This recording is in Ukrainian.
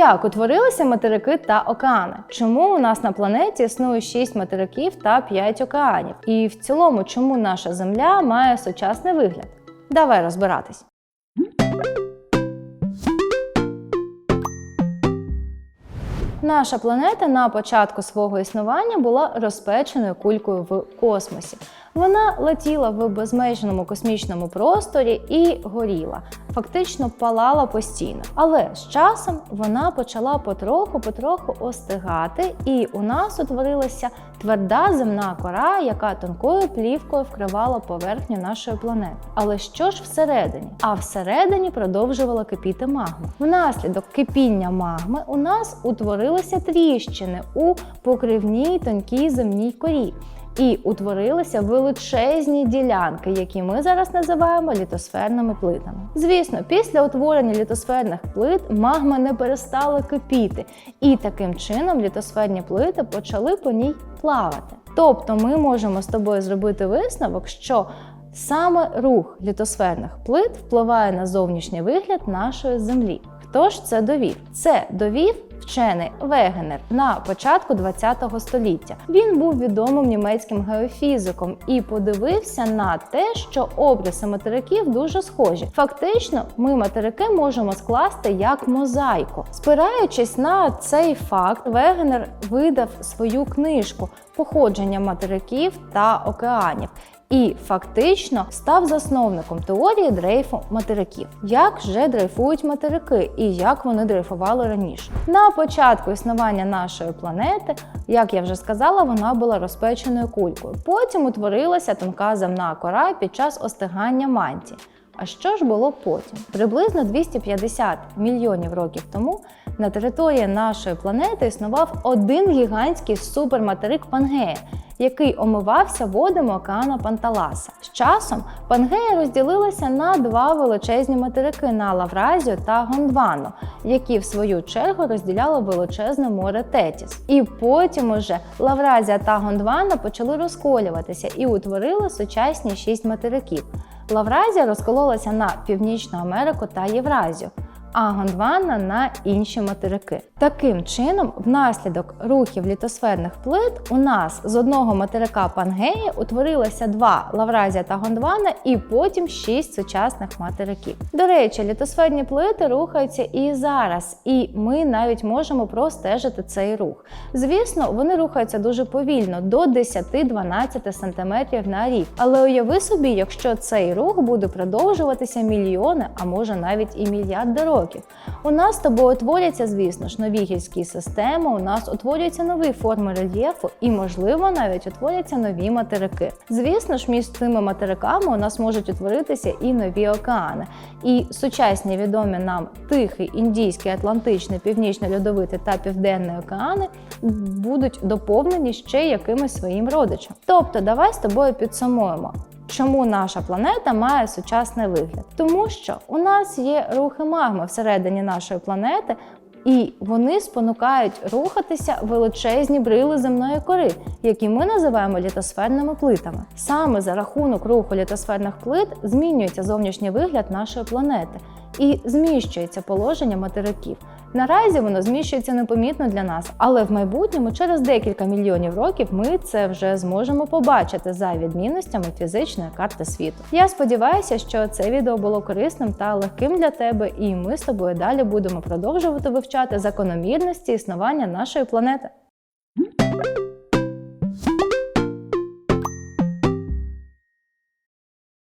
Як утворилися материки та океани? Чому у нас на планеті існує 6 материків та 5 океанів? І в цілому, чому наша Земля має сучасний вигляд? Давай розбиратись. Наша планета на початку свого існування була розпеченою кулькою в космосі. Вона летіла в безмежному космічному просторі і горіла, фактично палала постійно. Але з часом вона почала потроху-потроху остигати, і у нас утворилася тверда земна кора, яка тонкою плівкою вкривала поверхню нашої планети. Але що ж всередині? А всередині продовжувала кипіти магма. Внаслідок кипіння магми у нас утворилися тріщини у покривній тонкій земній корі. І утворилися величезні ділянки, які ми зараз називаємо літосферними плитами. Звісно, після утворення літосферних плит магма не перестала кипіти, і таким чином літосферні плити почали по ній плавати. Тобто ми можемо з тобою зробити висновок, що саме рух літосферних плит впливає на зовнішній вигляд нашої землі. Хто ж це довів? Це довів вчений Вегенер на початку ХХ століття. Він був відомим німецьким геофізиком і подивився на те, що обриси материків дуже схожі. Фактично, ми материки можемо скласти як мозаїку. Спираючись на цей факт, Вегенер видав свою книжку Походження материків та океанів і фактично став засновником теорії дрейфу материків. Як же дрейфують материки і як вони дрейфували раніше? На початку існування нашої планети, як я вже сказала, вона була розпеченою кулькою. Потім утворилася тонка земна кора під час остигання мантії. А що ж було потім? Приблизно 250 мільйонів років тому на території нашої планети існував один гігантський суперматерик Пангея, який омивався водами океану Панталаса. З часом Пангея розділилася на два величезні материки на Лавразію та Гондвану, які в свою чергу розділяло величезне море Тетіс. І потім уже Лавразія та Гондвана почали розколюватися і утворили сучасні шість материків. Лавразія розкололася на Північну Америку та Євразію, а Гондвана на інші материки. Таким чином, внаслідок рухів літосферних плит у нас з одного материка Пангеї утворилося два Лавразія та Гондвана, і потім шість сучасних материків. До речі, літосферні плити рухаються і зараз, і ми навіть можемо простежити цей рух. Звісно, вони рухаються дуже повільно до 10-12 см на рік. Але уяви собі, якщо цей рух буде продовжуватися мільйони, а може навіть і мільярди років. У нас з тобою утворяться, звісно ж, нові гірські системи, у нас утворюються нові форми рельєфу і, можливо, навіть утворяться нові материки. Звісно ж, між цими материками у нас можуть утворитися і нові океани. І сучасні відомі нам Тихий, Індійський, Атлантичний, Північно-Льодовитий та Південний океани будуть доповнені ще якимось своїм родичем. Тобто, давай з тобою підсумуємо. Чому наша планета має сучасний вигляд? Тому що у нас є рухи магми всередині нашої планети, і вони спонукають рухатися величезні брили земної кори, які ми називаємо літосферними плитами. Саме за рахунок руху літосферних плит змінюється зовнішній вигляд нашої планети і зміщується положення материків. Наразі воно зміщується непомітно для нас, але в майбутньому, через декілька мільйонів років, ми це вже зможемо побачити за відмінностями фізичної карти світу. Я сподіваюся, що це відео було корисним та легким для тебе, і ми з тобою далі будемо продовжувати вивчати закономірності існування нашої планети.